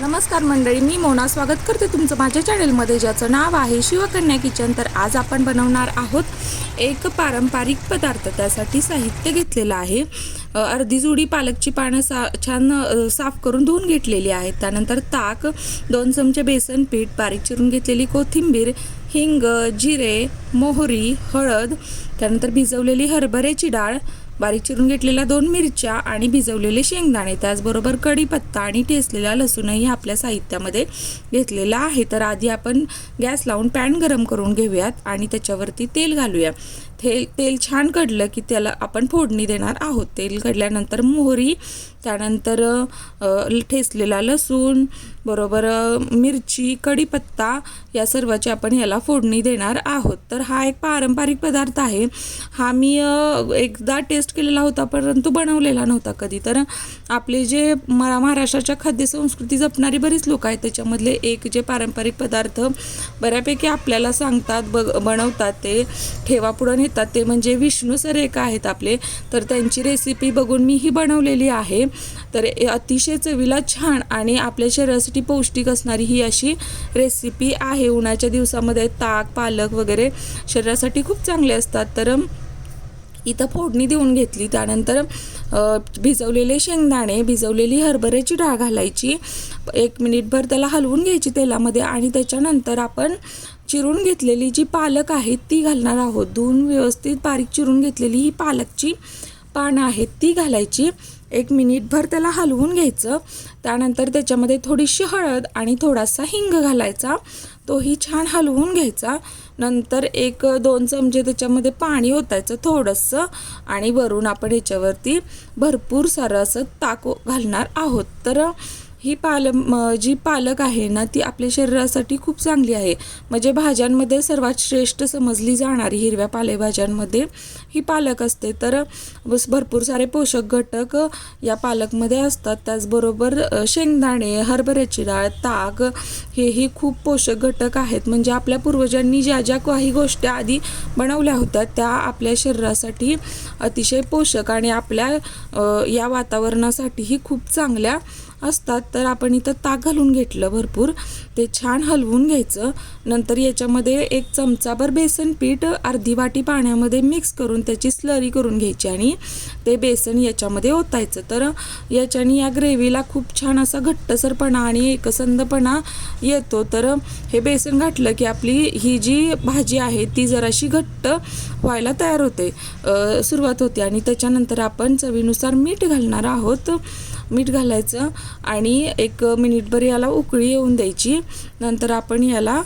नमस्कार मंडळी मी मोना. स्वागत करते तुमचं माझ्या चॅनलमध्ये ज्याचं नाव आहे शिवकन्या किचन. तर आज आपण बनवणार आहोत एक पारंपरिक पदार्थ. त्यासाठी साहित्य घेतलेलं आहे. अर्धी जुडी पालकची पानं सा छान साफ करून धुवून घेतलेली आहेत. त्यानंतर ताक दोन चमचे बेसन पीठ बारीक चिरून घेतलेली कोथिंबीर हिंग जिरे मोहरी हळद त्यानंतर भिजवलेली हरभऱ्याची डाळ बारीक चिरून घेतलेल्या दोन मिरच्या आणि भिजवलेले शेंगदाणे त्याचबरोबर कढीपत्ता आणि ठेसलेला लसूणही आपल्या साहित्यामध्ये घेतलेला आहे. तर आधी आपण गॅस लावून पॅन गरम करून घेऊयात आणि त्याच्यावरती तेल घालूया. तेल तेल छान कडलं की त्याला आपण फोडणी देणार आहोत. तेल कढल्यानंतर मोहरी त्यानंतर ठेसलेला लसूण बरोबर मिरची कढीपत्ता या सर्वाची आपण याला फोडणी देणार आहोत. तर हा एक पारंपरिक पदार्थ आहे. हा मी एकदा टेस्ट केलेला होता परंतु बनवलेला नव्हता कधी. तर आपले जे मरा महाराष्ट्राच्या खाद्यसंस्कृती जपणारी बरीच लोक आहेत त्याच्यामधले एक जे पारंपरिक पदार्थ बऱ्यापैकी आपल्याला सांगतात बग बनवतात ते ठेवा पुढं नेतात ते म्हणजे विष्णू सर एक आहेत आपले. तर त्यांची रेसिपी बघून मी ही बनवलेली आहे. तर ए- अतिशय चवीला छान आणि आपल्या शरीरासाठी पौष्टिक असणारी ही अशी रेसिपी आहे. उन्हाच्या दिवसामध्ये ताक पालक वगैरे शरीरासाठी खूप चांगले असतात. तर इथं फोडणी देऊन घेतली. त्यानंतर भिजवलेले शेंगदाणे भिजवलेली हरभऱ्याची डाळ घालायची. एक मिनिटभर त्याला हलवून घ्यायची तेलामध्ये आणि त्याच्यानंतर आपण चिरून घेतलेली जी पालक आहे ती घालणार आहोत. धुवून व्यवस्थित बारीक चिरून घेतलेली ही पालकची पानं आहेत ती घालायची. एक मिनिटभर त्याला हलवून घ्यायचं. त्यानंतर त्याच्यामध्ये थोडीशी हळद आणि थोडासा हिंग घालायचा. तोही छान हलवून घ्यायचा. नंतर एक दोन चमचे त्याच्यामध्ये पाणी ओतायचं थोडंसं आणि वरून आपण ह्याच्यावरती भरपूर सारं असं ताक घालणार आहोत. तर ही पाल जी पालक आहे ना ती आपल्या शरीरासाठी खूप चांगली आहे. म्हणजे भाज्यांमध्ये सर्वात श्रेष्ठ समजली जाणारी हिरव्या पालेभाज्यांमध्ये ही पालक असते. तर बस भरपूर सारे पोषक घटक या पालकमध्ये असतात. त्याचबरोबर शेंगदाणे हरभऱ्याची डाळ ताक हेही खूप पोषक घटक आहेत. म्हणजे आपल्या पूर्वजांनी ज्या ज्या काही गोष्टी आधी बनवल्या होत्या त्या आपल्या शरीरासाठी अतिशय पोषक आणि आपल्या या वातावरणासाठीही खूप चांगल्या असतात. तर आपण इथं ताक घालून घेतलं भरपूर. ते छान हलवून घ्यायचं. नंतर याच्यामध्ये एक चमचाभर बेसन पीठ अर्धी वाटी पाण्यामध्ये मिक्स करून त्याची स्लरी करून घ्यायची आणि ते बेसन याच्यामध्ये ओतायचं. तर याच्याने या ग्रेव्हीला खूप छान असा घट्टसरपणा आणि एकसंधपणा येतो. तर हे बेसन घातलं की आपली ही जी भाजी आहे ती जराशी घट्ट व्हायला तयार होते सुरुवात होते. आणि त्याच्यानंतर आपण चवीनुसार मीठ घालणार आहोत. मीठ घालायचं आणि एक मिनिटभर याला उकळी येऊन द्यायची. नंतर आपण याला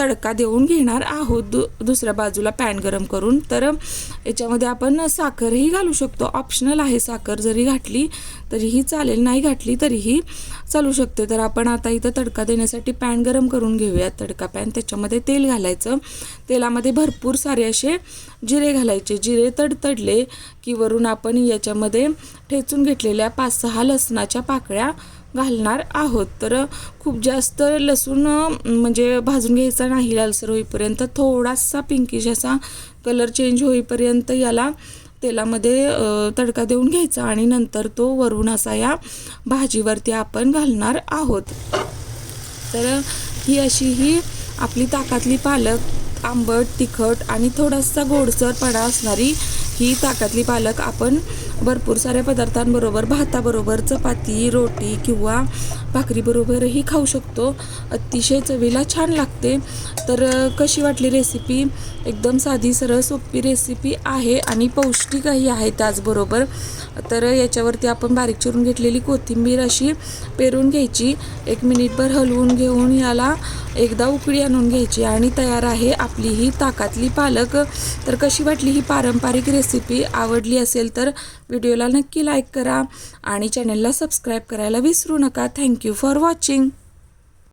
तडका देऊन घेणार आहोत. दु दुसऱ्या बाजूला पॅन गरम करून. तर याच्यामध्ये आपण साखरही घालू शकतो. ऑप्शनल आहे साखर. जरी घातली तरीही चालेल. नाही घातली तरीही चालू शकते. तर आपण आता इथं तडका देण्यासाठी पॅन गरम करून घेऊया तडका पॅन. त्याच्यामध्ये तेल घालायचं. तेलामध्ये भरपूर सारे असे जिरे घालायचे. जिरे तडतडले की वरून आपण याच्यामध्ये ठेचून घेतलेल्या पाच सहा लसणाच्या पाकळ्या घालणार आहोत. तर खूप जास्त लसूण म्हणजे भाजून घ्यायचा नाही लालसर होईपर्यंत. थोडासा पिंकिश असा कलर चेंज होईपर्यंत याला तेलामध्ये तडका देऊन घ्यायचा आणि नंतर तो वरून असा या भाजीवरती आपण घालणार आहोत. तर ही अशी ही आपली ताकातली पालक आंबट तिखट आणि थोडासा गोडसरपणा असणारी ही ताकातली पालक आपण भरपूर साऱ्या पदार्थांबरोबर भाताबरोबर चपाती रोटी किंवा भाकरीबरोबरही खाऊ शकतो. अतिशय चवीला छान लागते. तर कशी वाटली रेसिपी एकदम साधी सरळ सोपी रेसिपी आहे आणि पौष्टिकही आहे त्याचबरोबर. तर याच्यावरती आपण बारीक चिरून घेतलेली कोथिंबीर अशी पेरून घ्यायची. एक मिनिटभर हलवून घेऊन याला एकदा उकळी आणून घ्यायची आणि तयार आहे आपली ही ताकातली पालक. तर कशी वाटली ही पारंपरिक रेसिपी आवडली असेल तर व्हिडिओला नक्की लाईक करा आणि चॅनलला सबस्क्राईब करायला विसरू नका. Thank you for watching.